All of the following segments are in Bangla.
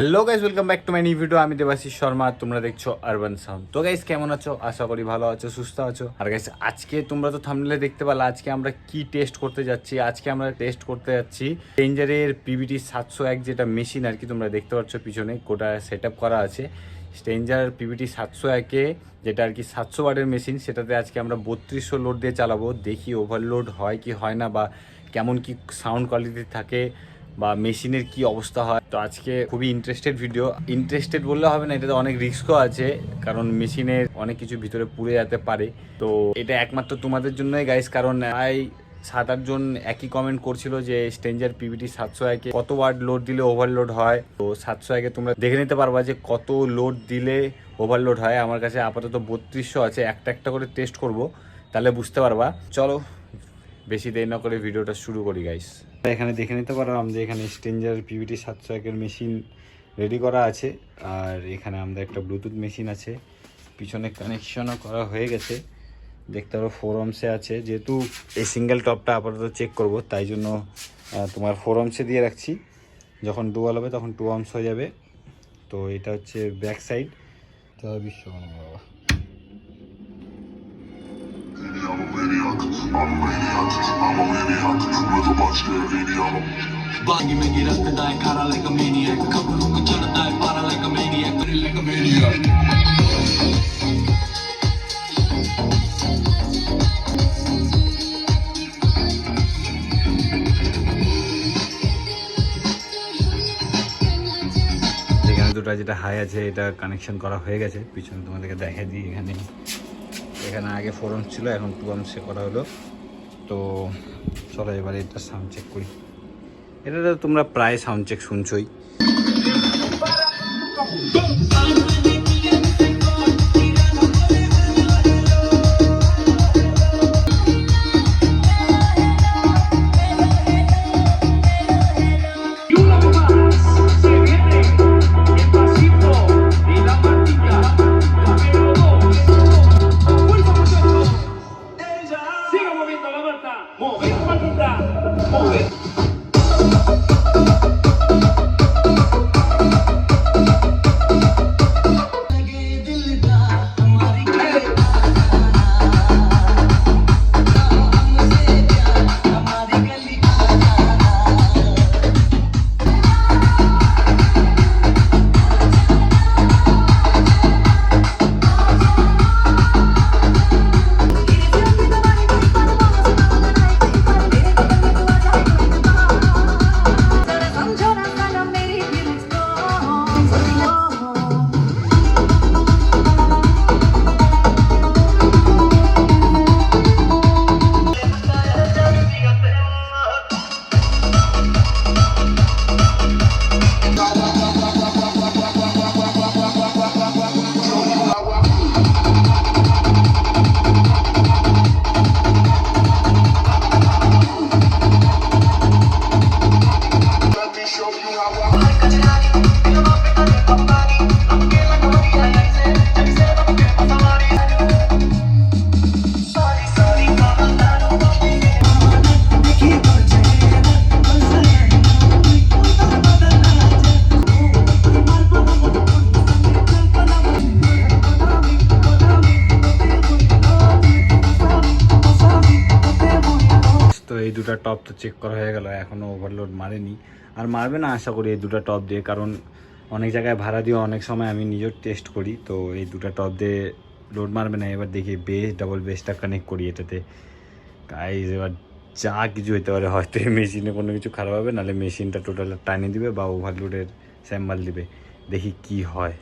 Hello guys welcome back to my new video আমি দেবাশিস শর্মা, তোমরা দেখছ আরবান সাউন্ড তো গাইস কেমন আছো? আশা করি ভালো আছো, সুস্থ আছো। আর গাইস আজকে তোমরা তো থামলে দেখতে পেলে, আজকে আমরা কি টেস্ট করতে যাচ্ছি? আজকে আমরা টেস্ট করতে যাচ্ছি ডেঞ্জারের পিভিটি সাতশো এক যেটা মেশিন আর কি, তোমরা দেখতে পাচ্ছ পিছনে গোটা সেট করা আছে। স্টেঞ্জার পিভিটি সাতশো একে যেটা আর কি সাতশো ওয়ার্ডের মেশিন সেটাতে আজকে আমরা বত্রিশশো লোড দিয়ে চালাবো। দেখি ওভারলোড হয় কি হয় না বা কেমন কি সাউন্ড কোয়ালিটি থাকে। বা মেশিনের কি অবস্থা হয়। তো আজকে খুবই ইন্টারেস্টেড ভিডিও ইন্টারেস্টেড বললে হবে না, এটাতে অনেক রিস্কও আছে, কারণ মেশিনের অনেক কিছু ভিতরে পুড়ে যেতে পারে। তো এটা একমাত্র তোমাদের জন্যই গাইস কারণ প্রায় সাত আটজন একই কমেন্ট করছিল যে স্টেঞ্জার পিভিটি সাতশো একে কত ওয়ার্ড লোড দিলে ওভারলোড হয়? তো সাতশো একে তোমরা দেখে নিতে পারবা যে, কত লোড দিলে ওভারলোড হয়। আমার কাছে আপাতত বত্রিশশো আছে, একটা একটা করে টেস্ট করব, তাহলে বুঝতে পারবা। চলো, বেশি দেরি না করে ভিডিওটা শুরু করি গাইস এখানে দেখে নিতে পারো, আমাদের এখানে স্টেঞ্জার পিভিটি সাতশো একের মেশিন রেডি করা আছে। আর এখানে আমাদের একটা ব্লুটুথ মেশিন আছে। পিছনে কানেকশনও করা হয়ে গেছে। দেখতে পারো ফোর অমসে আছে। যেহেতু এই সিঙ্গেল টপটা আপাতত চেক করব, তাই জন্য তোমার ফোর অমসে দিয়ে রাখছি। যখন ডুয়াল হবে তখন টু অমস হয়ে যাবে। তো এটা হচ্ছে ব্যাক সাইড তো বিশ্বকর্মা বাবা। maniac, I'm a maniac, I'm a maniac, never much scared, lady, I'm a बागी में गिरफ्ता है खारा like a maniac खबरों को चढ़ता है पारा like a maniac like a maniac এখানে দুটো যেটা হাই আছে এটা কানেকশন করা হয়ে গেছে পিছনে তোমাদেরকে দেখে দিই এখানে এখানে আগে ফোর ছিল, এখন টু আর্মসে করা হলো। তো চলো এবার এটা সাউন্ড চেক করি। এটা তো তোমরা প্রায় সাউন্ড চেক শুনছোই। দুটো টপ তো চেক করা হয়ে গেল এখনও ওভারলোড মারেনি। আর মারবে না, আশা করি এই দুটো টপ দিয়ে, কারণ অনেক জায়গায় ভাড়া দিয়ে অনেক সময় আমি নিজের টেস্ট করি, তো এই দুটো টপ দিয়ে লোড মারবে না। এবার দেখি বেস ডাবল বেসটা কানেক্ট করি এটাতে। গাইজ এবার যা কিছু হতে পারে, হয়তো এই মেশিনে কোনো কিছু খারাপ হবে, নাহলে মেশিনটা টোটাল টানে দিবে বা ওভারলোডের স্যাম্বাল দিবে। দেখি কি হয়।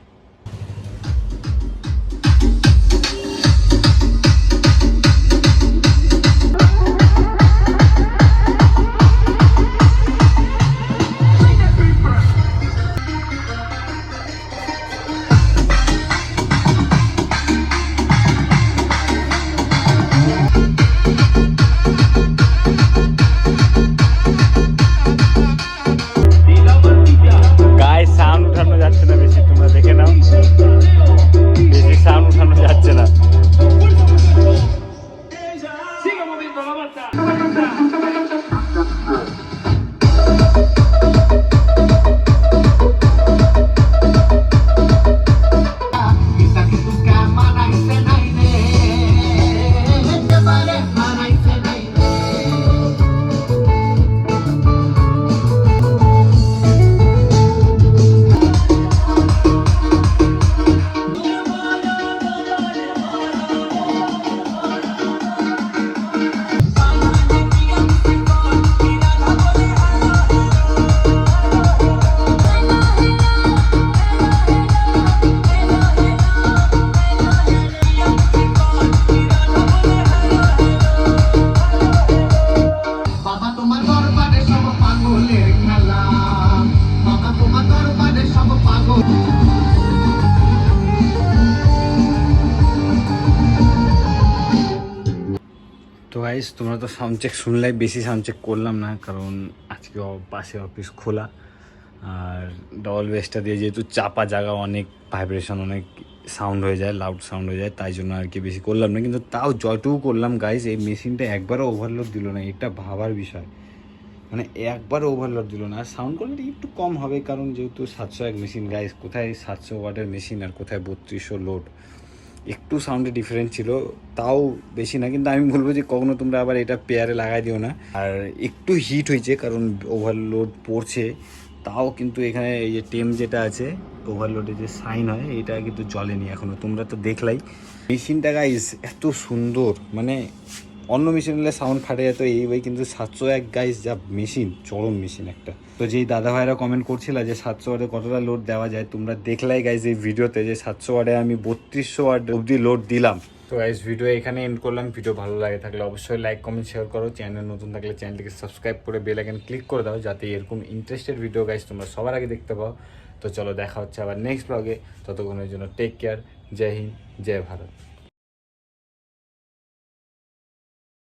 গাইস তোমরা তো সাউন্ড চেক শুনলে বেশি সাউন্ড চেক করলাম না, কারণ আজকে পাশে অফিস খোলা। আর ডবল বেসটা দিয়ে যেহেতু চাপা জায়গা, অনেক ভাইব্রেশন অনেক সাউন্ড হয়ে যায় লাউড সাউন্ড হয়ে যায়, তাই জন্য আর কি বেশি করলাম না। কিন্তু তাও যতটুকু করলাম গাইস এই মেশিনটা একবারও ওভারলোড দিল না, এটা ভাবার বিষয়। মানে একবার ওভারলোড দিল না। আর সাউন্ড কোয়ালিটি একটু কম হবে, কারণ যেহেতু সাতশো এক মেশিন গাইস কোথায় সাতশো ওয়াটের মেশিন আর কোথায় বত্রিশশো লোড একটু সাউন্ডে ডিফারেন্স ছিল, তাও বেশি না, কিন্তু আমি বলব যে কখনো তোমরা আবার এটা পেয়ারে লাগাই দিও না। আর একটু হিট হয়েছে, কারণ ওভারলোড পড়ছে, তাও কিন্তু এখানে এই যে টেম যেটা আছে ওভারলোডে যে সাইন হয়, এটা কিন্তু জ্বলেনি এখনও। তোমরা তো দেখলাই। মেশিনটা গাইস এত সুন্দর মানে অন্য মেশিন হলে সাউন্ড ফাটে যেত, এই ওই কিন্তু সাতশো এক গাইস যা মেশিন চরম মেশিন একটা। তো যেই দাদা ভাইরা কমেন্ট করছিল যে সাতশো ওয়ার্ডে কতটা লোড দেওয়া যায়, তোমরা দেখলাই গাইজ এই ভিডিওতে যে সাতশো ওয়ার্ডে আমি বত্রিশশো ওয়ার্ড অবধি লোড দিলাম। তো গাইজ ভিডিও এখানে এন্ড করলাম। ভিডিও ভালো লাগে থাকলে অবশ্যই লাইক কমেন্ট শেয়ার করো। চ্যানেল নতুন থাকলে চ্যানেলটিকে সাবস্ক্রাইব করে বেল আইকন ক্লিক করে দাও, যাতে এরকম ইন্টারেস্টেড ভিডিও গাইজ তোমরা সবার আগে দেখতে পাও। তো চলো দেখা হচ্ছে আবার নেক্সট ব্লগে ততক্ষণের জন্য টেক কেয়ার জয় হিন্দ, জয় ভারত।